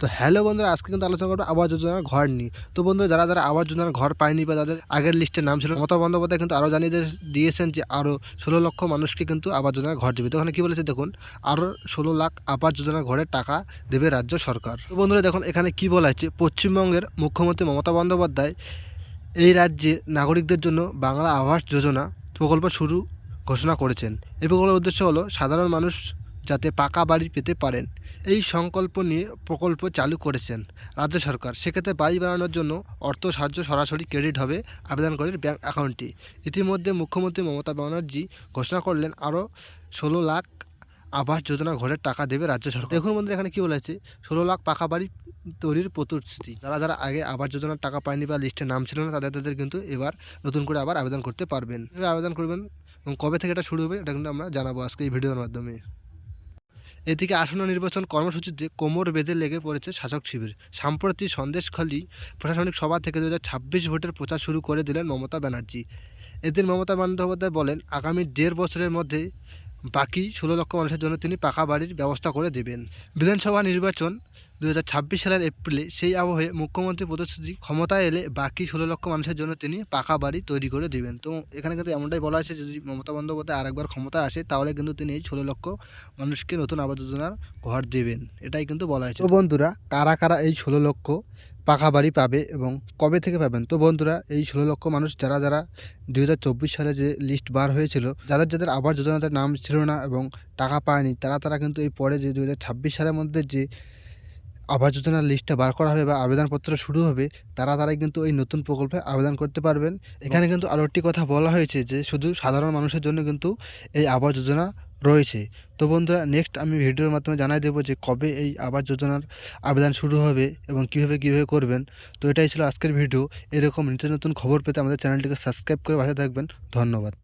তো হ্যালো বন্ধুরা, আজকে কিন্তু আলোচনা করব আবাস যোজনার ঘর নিয়ে। তো বন্ধুরা, যারা যারা আবাস যোজনার ঘর পায়নি বা যাদের আগের লিস্টে নাম ছিল, মমতা বন্দ্যোপাধ্যায় কিন্তু আরও জানিয়ে দিয়েছেন যে আরও ষোলো লক্ষ মানুষকে কিন্তু আবাস যোজনার ঘর দেবে। তো ওখানে কী বলেছে দেখুন আরও ষোলো লাখ আবাস যোজনার ঘরের টাকা দেবে রাজ্য সরকার। তো বন্ধুরা, দেখুন, এখানে কী বলা হচ্ছে পশ্চিমবঙ্গের মুখ্যমন্ত্রী মমতা বন্দ্যোপাধ্যায় এই রাজ্যে নাগরিকদের জন্য বাংলা আবাস যোজনা প্রকল্প শুরু ঘোষণা করেছেন। এই প্রকল্পের উদ্দেশ্য হলো, সাধারণ মানুষ যাতে পাকা বাড়ি পেতে পারেন। এই সংকল্প নিয়ে প্রকল্প চালু করেছেন রাজ্য সরকার। সেক্ষেত্রে বাড়ি বানানোর জন্য অর্থ সাহায্য সরাসরি ক্রেডিট হবে আবেদনকারীর ব্যাঙ্ক অ্যাকাউন্টটি। ইতিমধ্যে মুখ্যমন্ত্রী মমতা ব্যানার্জি ঘোষণা করলেন, আরও ষোলো লাখ আবাস যোজনা ঘরের টাকা দেবে রাজ্য সরকার। দেখুন বন্ধু এখানে কী বলেছে ষোলো লাখ পাকা বাড়ি তৈরির প্রতিশ্রুতি। যারা যারা আগে আবাস যোজনার টাকা পায়নি বা লিস্টে নাম ছিল না, তাদের তাদের কিন্তু এবার নতুন করে আবার আবেদন করতে পারবেন। আবেদন করবেন এবং কবে থেকে এটা শুরু হবে, এটা কিন্তু আমরা জানাব আজকে এই ভিডিওর মাধ্যমে। এদিকে আসন্ন নির্বাচন কর্মসূচিতে কোমর বেঁধে লেগে পড়েছে শাসক শিবির। সাম্প্রতিক সন্দেশখালী প্রশাসনিক সভা থেকে দু হাজার ছাব্বিশ ভোটের প্রচার শুরু করে দিলেন মমতা ব্যানার্জি। এদিন মমতা বন্দ্যোপাধ্যায় বলেন, আগামী দেড় বছরের মধ্যে বাকি ষোলো লক্ষ মানুষের জন্য তিনি পাকা বাড়ির ব্যবস্থা করে দেবেন। বিধানসভা নির্বাচন দু হাজার ছাব্বিশ সালের এপ্রিলে সেই আবহে মুখ্যমন্ত্রী প্রতিশ্রুতি ক্ষমতায় এলে বাকি ষোলো লক্ষ মানুষের জন্য তিনি পাকা বাড়ি তৈরি করে দেবেন। তো এখানে কিন্তু এমনটাই বলা হয়েছে, যদি মমতা বন্দ্যোপাধ্যায় আরেকবার ক্ষমতায় আসে, তাহলে কিন্তু তিনি এই ষোলো লক্ষ মানুষকে নতুন আবাস যোজনার ঘর দেবেন। এটাই কিন্তু বলা হয়েছে। বন্ধুরা, কারা কারা এই ষোলো লক্ষ পাকা বাড়ি পাবে এবং কবে থেকে পাবেন? তো বন্ধুরা, এই ষোলো লক্ষ মানুষ যারা যারা দুই হাজার চব্বিশ সালে যে লিস্ট বার হয়েছিল, যাদের যাদের আবাস যোজনাতে নাম ছিল না এবং টাকা পায়নি, তারা তারা কিন্তু এই পরে যে দু হাজার ছাব্বিশ সালের মধ্যে যে আবাস যোজনার লিস্টটা বার করা হবে বা আবেদনপত্র শুরু হবে, তারা তারাই কিন্তু এই নতুন প্রকল্পে আবেদন করতে পারবেন। এখানে কিন্তু আরও একটি কথা বলা হয়েছে যে, শুধু সাধারণ মানুষের জন্য কিন্তু এই আবাস যোজনা রয়েছে। তো বন্ধুরা নেক্সট আমি ভিডিওর মাধ্যমে জানাই দেবো যে কবে এই আবাস যোজনার আবেদন শুরু হবে এবং কীভাবে কীভাবে করবেন। তো এটাই ছিল আজকের ভিডিও। এরকম নিত্য নতুন খবর পেতে আমাদের চ্যানেলটিকে সাবস্ক্রাইব করে পাশে থাকবেন। ধন্যবাদ।